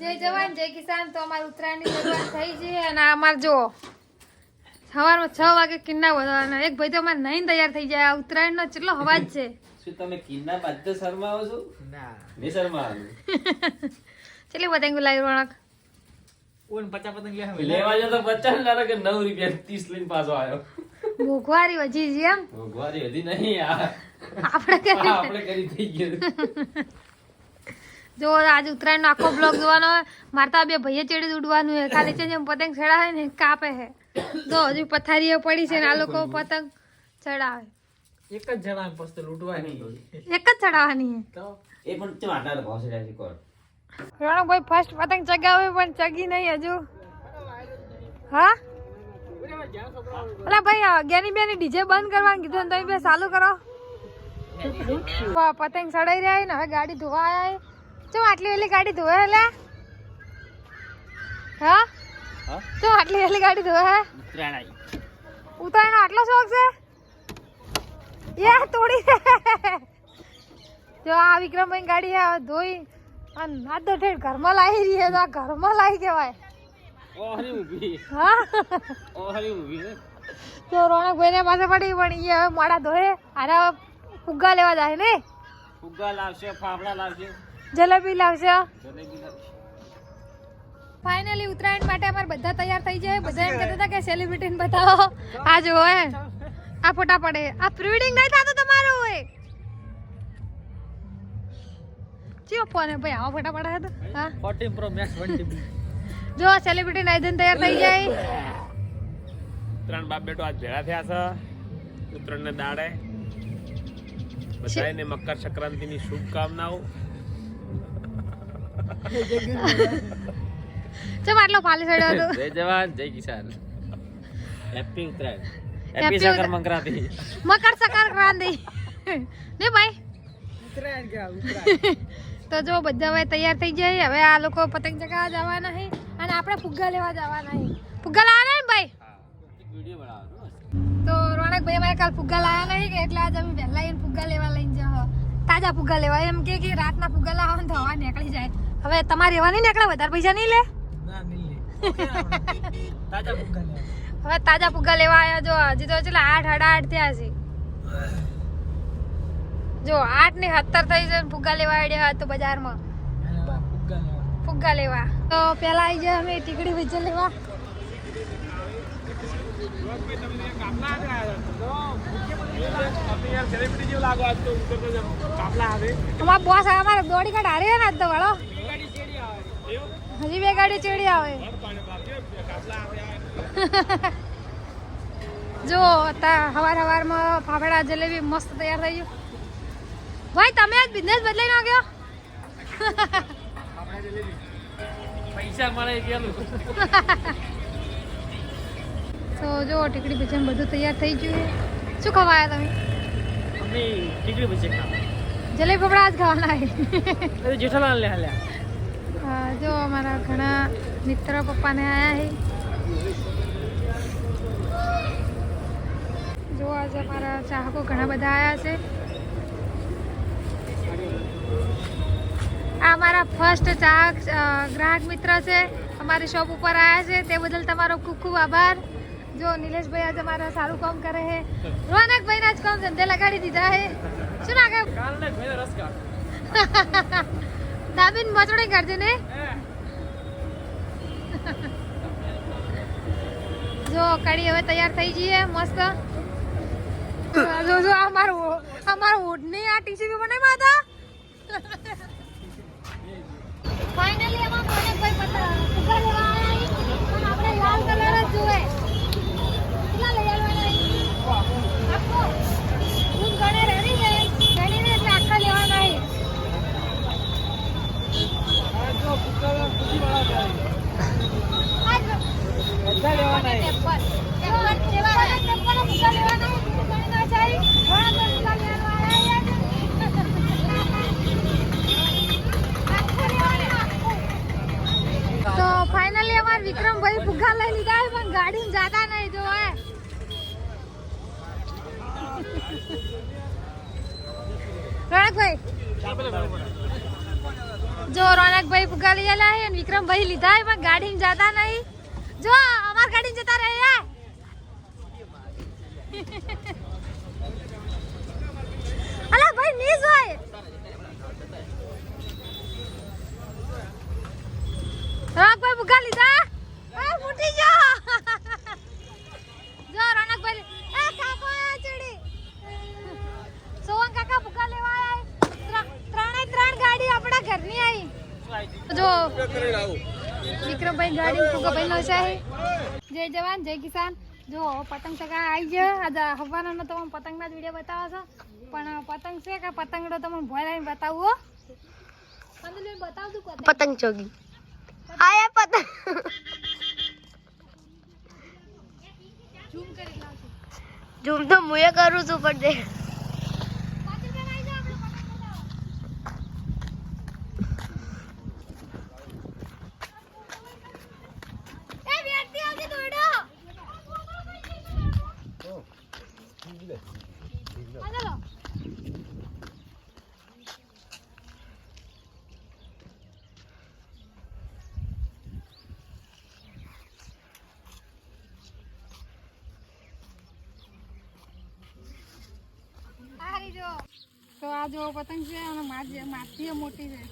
જય જવાન જય કિસાન. તો અમારે ઉત્તરાયણની શરૂઆત થઈ છે અને અમારે જુઓ સવારમાં છ વાગે કિન્ના વધવાના. એક ભાઈ તો અમારે નહીં તૈયાર થઈ જાય. આ ઉત્તરાયણનો કેટલો હવાજ છે. શું તમે કિન્ના બાદ શર્માવો છો? ના. નહીં શર્માવાનું કેટલી પતંગ લાવી રોણક? ઓન પચાસ પતંગ લેવા જો તો પચાસ લાગે કે નવ રૂપિયા ત્રીસ લઈને પાછો આવ્યો. ભૂખવારી વધી છે એમ? ભૂખવારી વધી નહીં આપણે આપણે કરી થઈ ગયું. જો આજ ઉત્તરાયણનો આખો બ્લોગ જોવાનો હોય મારતા તો આ બે ભાઈએ ચેડી ઉડવાનું છે ખાલી છે જેમ પતંગ ચડાવે ને કાપે છે. જો હજુ પથારીઓ પડી છે ને આ લોકો પતંગ ચડાવે. એક જ જણા પસ્ત લૂંટવાની એક જ ચડાવવાની તો? એ પણ આટલા ભોસડ્યા છે કોર રાણો ભાઈ ફર્સ્ટ પતંગ ચગાવે પણ ચગી નહીં હજુ. હા? અલા ભાઈ અગિયારની બેની ડીજે બંધ કરવાનું કીધું ને તમે બે ચાલુ કરો. વાહ, પતંગ ચડાઈ રહ્યા ને હવે ગાડી ધોવા આયા ચમ આટલી વેલી ગાડી ધોવે એટલે હા? હા? આટલી વેલી ગાડી ધોવે હે? ઉત્તરાયણ આવી આટલો શોખ છે? યા તોડી જો આ વિક્રમભાઈ ગાડી હે હવે ધોઈ અને આ તો ઠેઠ ઘરમાં લાવી રહી છે તો આ ઘરમાં લાવી કહેવાય. ઓહરી ઊભી. હા? ઓહરી ઊભી છે તો રોણકભાઈ ને પાસે પડી પણ એ હવે મોડા ધોએ આરા ફુગ્ગા લેવા જાય ને? ફુગ્ગા લાવશે ફાફડા લાવશે. જલેબી લાવશે ફાઇનલી ઉત્તરાયણ માટે અમારે બધા તૈયાર થઈ જાય. બધા એમ કહેતા હતા કે સેલિબ્રિટી બતાવો. આ જુઓ હે આ ફોટા પડે. આ પ્રીવેડિંગ નહીં થતો તમારો હોય ચિયો ફોન ભાઈ આવા ફોટા પડે તો હા? 14 પ્રો મેક્સ 20 જો સેલિબ્રિટી નાઈધન તૈયાર થઈ જાય. ત્રણ બાપ બેટો આજ ભેળા થયા છે. ઉત્તરાયણને દાડે. બધાને મકર સંક્રાંતિની શુભકામનાઓ. ચમ આટલો ફાલી સડ્યો હતો? જય જવાન જય કિસાન. હેપી ઉત્તરાયણ. હેપી સાકર ઉત્તરાયણ. મંકરાતી મકર સંક્રાંતિ. ને ભાઈ? ઉત્તરાયણ કે ઉત્તરાયણ? તો જો બધા હવે તૈયાર થઈ જાય હવે આ લોકો પતંગ ચગાવવા જવાના છે અને આપણે ફુગ્ગા લેવા જવાના છે. ફુગ્ગા લાવવાના ને ભાઈ? તો બનાવવાનો તો રોનકભાઈ અમારે કાલ ફુગ્ગા લાવ્યા નહીં કે એટલે આજે અમે વહેલા એને ફુગ્ગા લેવા લઈને જાઓ તાજા ફુગ્ગા લેવા. એમ કે કે રાતના ફુગ્ગા લાવો ને તો હવા નીકળી જાય. હવે તમારે એવા નહીં નીકળે વધારે પૈસા નહીં લે? હવે તાજા ફુગ્ગા લેવા. આવ્યા જો હજી તો ચલા આઠ સાડા આઠ થયા છે. જો આઠ ને સત્તર થઈ છે ને ફુગ્ગા લેવા આવ્યા તો બજારમાં. ફુગ્ગા લેવા. તો પેલા આવી જાય અમે ટીકડી વેચે લેવા. અમારા બોસ અમારે દોડી કાઢ હારી ને તો વાળો. હજી બે ગાડી ચેડી આવે. જો હવાર હવારમાં ફાફડા જલેબી મસ્ત તૈયાર થઈ ગયું. ભાઈ તમે આજ બિઝનેસ બદલાઈ નાખ્યો પૈસા મળે ગયેલું. તો જો ટીકડી ભજીયા બધું તૈયાર થઈ ગયું. શું ખવાયા તમે? અમે ટીકડી ભજીયા ખાવા. જલેબી ફફડા આજ ખાવાના અરે જેઠાલાલ લે હાલ્યા. હા, જો અમારા ઘણા મિત્ર પપ્પાને આયા છે. જો આજે અમારા ચાહકો ઘણા બધા આયા છે. આ અમારા ફર્સ્ટ ચાહક ગ્રાહક મિત્ર છે. અમારી શોપ ઉપર આવ્યા છે. તે બદલ તમારો ખૂબ ખૂબ આભાર. જો નિલેશભાઈ આજે મારા સારું કામ કરે છે. રોનકભાઈ ના જ કામ ધંધે લગાડી દીધા છે. શું નાખે કાલને ભાઈ રસ કાઢ. દાબીન મચડે કરજે ને. જો કઢી હવે તૈયાર થઈ જઈએ મસ્ત. જો જો આ મારું અમારું ઓઢની આ ટીસી પેપર નહીં માતા ફાઇનલી અમાર પ્રોજેક્ટ ભાઈ પતા ફુગા લેવા આયા છે. પણ આપણે લાલ કલર જ જોવે કેટલા લઈ આવવાના છે? આખો દૂધ ગણે રેડી છે રેડી ને એટલે આખા લેવાના છે જો ભૂકા પૂછી વાળા બધા લેવાના તો ફાઇનલી અમાર વિક્રમભાઈ ફુગ્ગા લઈ લીધા છે પણ ગાડી જાતા નહીં જો હે રણકભાઈ જો રોનકભાઈ ફુગા લઈ આલા હે વિક્રમભાઈ લીધા હે, પણ ગાડીમાં જતા નહીં. જો, અમાર ગાડી જતા રહે હે અલા ભાઈ નીસ હોય રોનકભાઈ ફુગા લીધા એ ફૂટી ગયો જો રોનકભાઈ લી- એ કાકો આ ચડી સોવન કાકા ફુગા લેવા આયા હે. ત્રણ- ત્રણે ત્રણ ગાડી આપણા ઘરની આવી જો વિક્રમભાઈ ગાડી ફુગા ભાઈ નો છે. જય જવાન જય કિસાન. જો પતંગ ચગા આવી ગયો આજે હવાનો તમે પતંગના જ વીડિયો બતાવો છો. પણ પતંગ છે કે પતંગડો તમને ભોય લઈને બતાવું? પતંગ ચોગી. આયા પતંગ. ઝૂમ તો હું એ કરું છું પણ તે પાછળ કેમ આવી જાઓ આપણે પતંગ બતાવો એ બેઠતી આવજે દોડો આ ચાલો આ જો પતંગ છે અને મારતી મોટી છે.